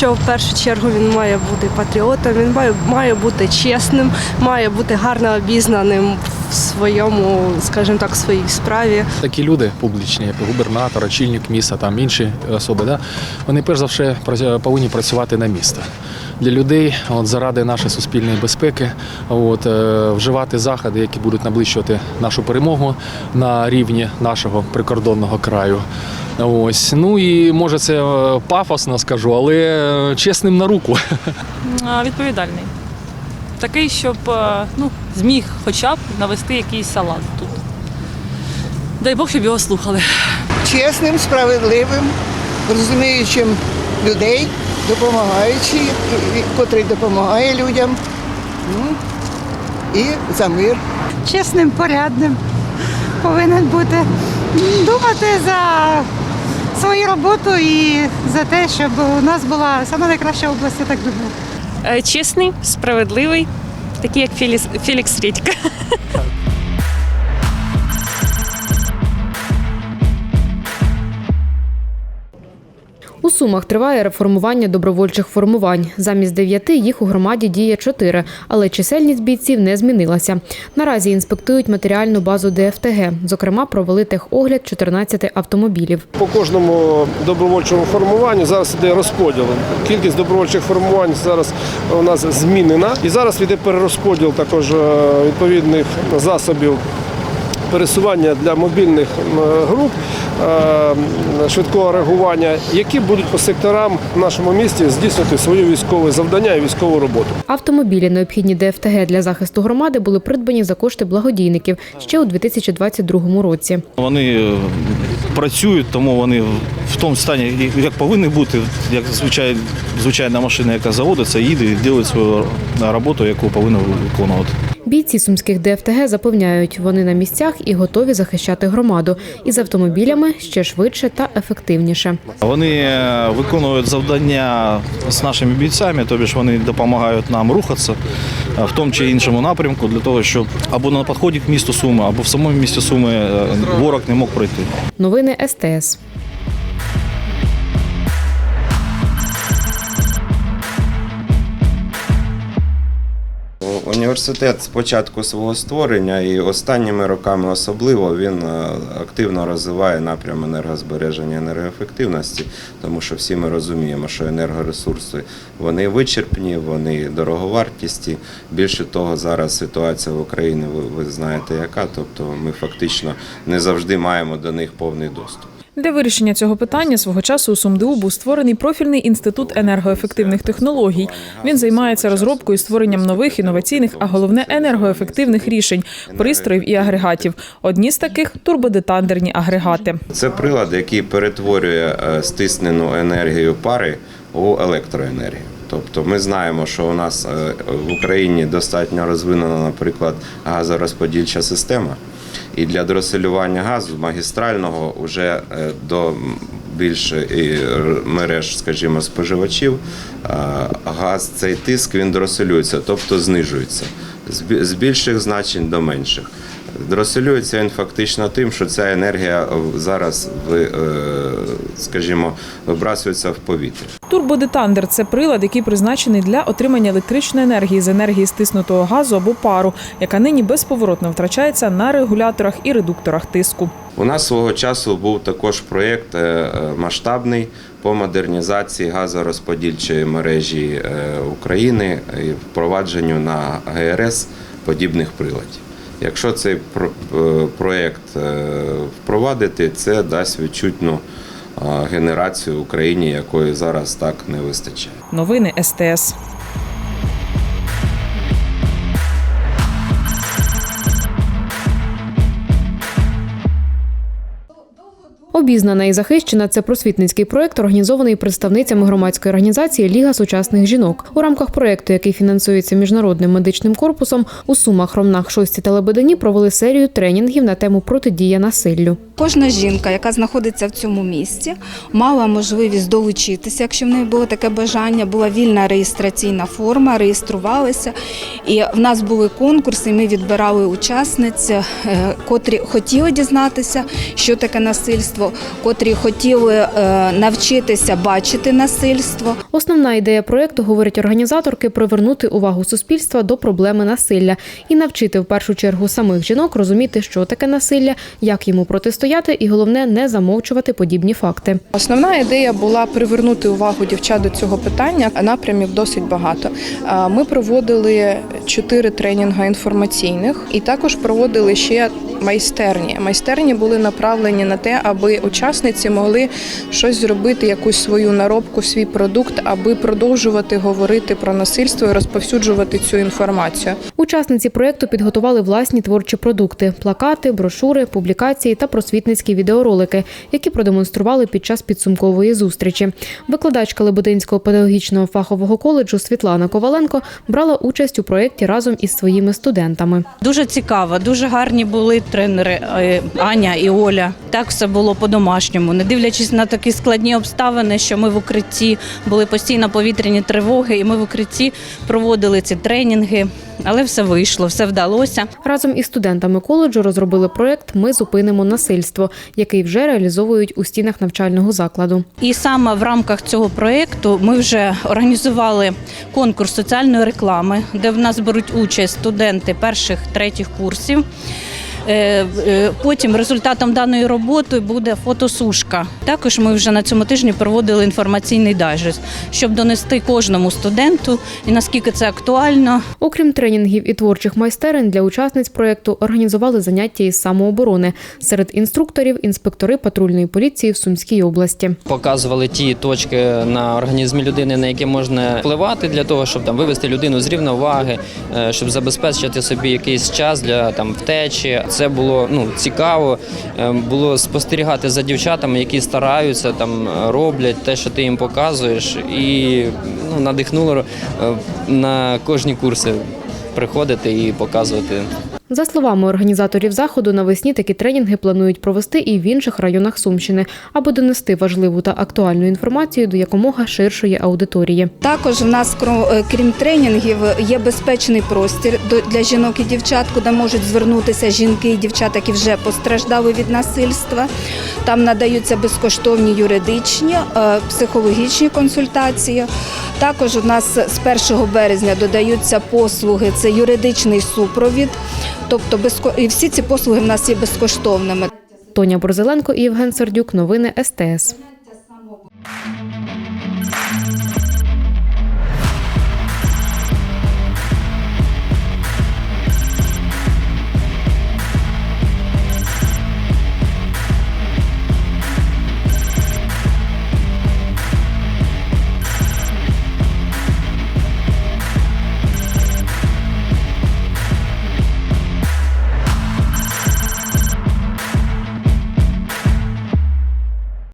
Що в першу чергу він має бути патріотом, він має, має бути чесним, має бути гарно обізнаним в своєму, скажімо так, своїй справі. Такі люди публічні, як губернатор, очільник міста, там інші особи, да, вони перш за все повинні працювати на місто. Для людей, от, заради нашої суспільної безпеки, от, е, вживати заходи, які будуть наближувати нашу перемогу на рівні нашого прикордонного краю. Ось. Ну і може це е, пафосно скажу, але е, чесним на руку. Відповідальний. Такий, щоб е, ну, зміг хоча б навести якийсь салат тут. Дай Бог, щоб його слухали. чесним, справедливим, розуміючим людей, і- котрий допомагає людям. Ну, і за мир. чесним, порядним повинен бути. Думати за свою роботу і за те, щоб у нас була саме найкраща область, я так думаю. Е, Чесний, справедливий, такий як Фелікс Рідька. У Сумах триває реформування добровольчих формувань. Замість дев'яти їх у громаді діє чотири, але чисельність бійців не змінилася. Наразі інспектують матеріальну базу ДФТГ. Зокрема, провели техогляд 14 автомобілів. По кожному добровольчому формуванню зараз іде розподіл. Кількість добровольчих формувань зараз у нас змінена. І зараз іде перерозподіл також е, відповідних засобів. Пересування для мобільних груп е, швидкого реагування, які будуть по секторам в нашому місті здійснювати свої військові завдання і військову роботу. Автомобілі, необхідні ДФТГ для захисту громади, були придбані за кошти благодійників ще у 2022 році. Вони е, працюють, тому вони в тому стані, як повинні бути, як звичай, звичайна машина, яка заводиться, їде і робить свою роботу, яку повинна виконувати. Бійці сумських ДФТГ запевняють, вони на місцях і готові захищати громаду. І з автомобілями ще швидше та ефективніше. Вони е, виконують завдання з нашими бійцями, тобі ж вони допомагають нам рухатися е, в тому чи іншому напрямку для того, щоб або на підході к місту Суми, або в самому місті Суми е, ворог не мог пройти. Новини СТС. Університет з початку свого створення і останніми роками особливо він е, активно розвиває напрям енергозбереження енергоефективності, тому що всі ми розуміємо, що енергоресурси вони вичерпні, вони дороговартісті. Більше того, зараз ситуація в Україні ви, ви знаєте яка, тобто ми фактично не завжди маємо до них повний доступ. Для вирішення цього питання свого часу у СумДУ був створений профільний інститут енергоефективних технологій. Він займається розробкою створенням нових інноваційних, а головне енергоефективних рішень, пристроїв і агрегатів. Одні з таких турбодетандерні агрегати. Це прилад, який перетворює е, стиснену енергію пари у електроенергію. Тобто ми знаємо, що у нас е, в Україні достатньо розвинена, наприклад, газорозподільча система. І для дроселювання газу магістрального вже е, до більш мереж, скажімо, споживачів, е, газ цей тиск він дроселюється, тобто знижується з більших значень до менших. Дроселюється він фактично тим, що ця енергія е, зараз е, скажімо, вибрасується в повітря. Турбодетандер це прилад, який призначений для отримання електричної енергії з енергії стиснутого газу або пару, яка нині безповоротно втрачається на регуляторах і редукторах тиску. У нас свого часу був також проєкт е, масштабний по модернізації газорозподільчої мережі е, України і впровадженню на ГРС подібних приладів. Якщо цей е, проєкт впровадити, це дасть відчутну генерацію Україні, якої зараз так не вистачає. Новини СТС. Обізнана і захищена це просвітницький проект, організований представницями громадської організації Ліга сучасних жінок. У рамках проекту, який фінансується міжнародним медичним корпусом, у Сумах, Ромнах, Шості та Лебедині провели серію тренінгів на тему протидія насиллю. Кожна жінка, яка знаходиться в цьому місці, мала можливість долучитися, якщо в неї було таке бажання. Була вільна реєстраційна форма, реєструвалися. І в нас були конкурси. Ми відбирали учасниць, е, котрі хотіли дізнатися, що таке насильство, котрі хотіли е, навчитися бачити насильство. Основна ідея проекту, говорять організаторки, привернути увагу суспільства до проблеми насилля і навчити в першу чергу самих жінок розуміти, що таке насилля, як йому протистояти, і головне не замовчувати подібні факти. Основна ідея була привернути увагу дівчат до цього питання. Напрямів досить багато. Ми проводили чотири тренінги інформаційних і також проводили ще майстерні. Майстерні були направлені на те, аби учасниці могли щось зробити, якусь свою наробку, свій продукт, аби продовжувати говорити про насильство і розповсюджувати цю інформацію. Учасниці проекту підготували власні творчі продукти: плакати, брошури, публікації та просвітницькі відеоролики, які продемонстрували під час підсумкової зустрічі. Викладачка Лебединського педагогічного фахового коледжу Світлана Коваленко брала участь у проєкті разом із своїми студентами. Дуже цікаво, дуже гарні були тренери е, Аня і Оля. Так все було по-домашньому. Не дивлячись на такі складні обставини, що ми в укритті були постійно повітряні тривоги, і ми в укритті проводили ці тренінги. Але все вийшло, все вдалося. Разом із студентами коледжу розробили проєкт Ми зупинимо насильство, який вже реалізовують у стінах навчального закладу. І саме в рамках цього проєкту ми вже організували конкурс соціальної реклами, де в нас беруть участь студенти перших третіх курсів. Е, е, Потім результатом даної роботи буде фотосушка. Також ми вже на цьому тижні проводили інформаційний дайджест, щоб донести кожному студенту і наскільки це актуально, Окрім тренінгів і творчих майстерень для учасниць проєкту організували заняття із самооборони серед інструкторів, інспектори патрульної поліції в Сумській області. показували ті точки на організмі людини, на які можна впливати для того, щоб там вивести людину з рівноваги, е, щоб забезпечити собі якийсь час для там втечі. Це було ну цікаво. е, Було спостерігати за дівчатами, які стараються там роблять те, що ти їм показуєш, і ну надихнуло е, на кожні курси приходити і показувати За словами організаторів заходу, навесні такі тренінги планують провести і в інших районах Сумщини, аби донести важливу та актуальну інформацію до якомога ширшої аудиторії. Також в нас е, крім тренінгів є безпечний простір для жінок і дівчат, куди можуть звернутися жінки і дівчата, які вже постраждали від насильства. Там надаються безкоштовні юридичні, е, психологічні консультації. Також у нас з 1 березня додаються послуги, це юридичний супровід. Тобто безко- і всі ці послуги в нас є безкоштовними. Тоня Борзеленко і Євген Сердюк. Новини СТС.